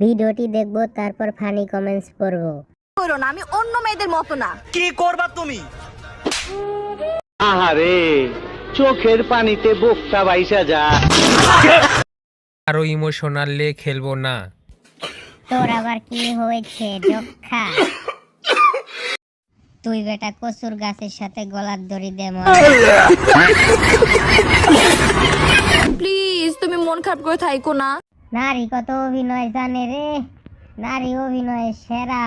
ভিডিওটি দেখব তারপর ফানি কমেন্টস পড়ব। করো না আমি অন্য মেয়েদের মতো না। কি করবা তুমি? আহারে চোখের পানিতে বোকটা বাইসা যা। আরও ইমোশনালে খেলব না। তোর আবার কি হয়েছে যক্ষা? তুই বেটা কচুর গাছের সাথে গলার দড়ি দে মনে প্লিজ তুমি মন খারাপ করে থাইকো না। নারী কত অভিনয় জানে রে? নারী অভিনয় সেরা।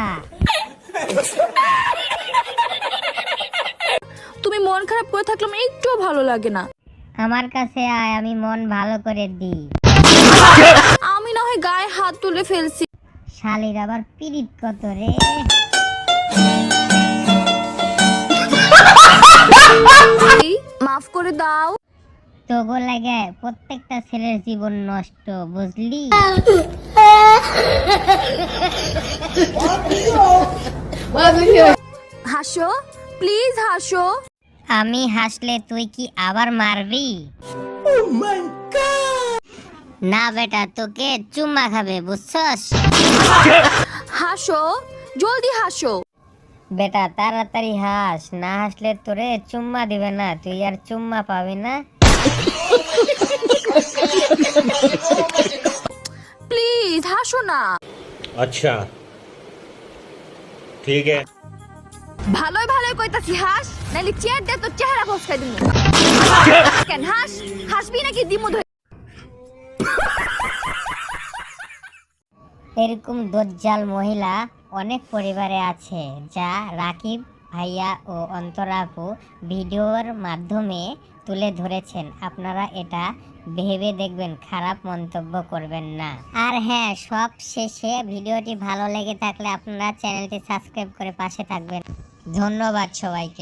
তুমি মন খারাপ করে থাকলে আমার একটুও ভালো লাগে না। আমার কাছে আয় আমি মন ভালো করে দিই। আমি না হয় গায়ে হাত তুলে ফেলছি। শালির আবার পিরিত কত রে? মাফ করে দাও। তোগো লাগে প্রত্যেকটা ছেলের জীবন নষ্ট বুঝলি? হাসো প্লিজ হাসো। আমি হাসলে তুই কি আবার মারবি? না বেটা তোকে চুম্মা খাবে বুঝছস? হাসো জলদি হাসো। বেটা তাড়াতাড়ি হাস না হাসলে তোরে চুম্মা দিবে না তুই আর চুম্মা পাবি না। প্লিজ হাসো না। আচ্ছা। ঠিক আছে। ভালোই ভালোই কইতাছি হাস। নাইলে চেয়ার দে তো চেহারা ফসকাই দিমু। কেন হাস? হাসবি নাকি দিমু ধরে? এরকম দজ্জাল মহিলা অনেক পরিবারে আছে যা রাকিব ভাইয়া ও অন্তরাপু ভিডিওর মাধ্যমে তুলে ধরেছেন। আপনারা এটা ভেবে দেখবেন, খারাপ মন্তব্য করবেন না। আর হ্যাঁ সব শেষে ভিডিওটি ভালো লেগে থাকলে আপনারা চ্যানেলটি সাবস্ক্রাইব করে পাশে থাকবেন। ধন্যবাদ সবাইকে।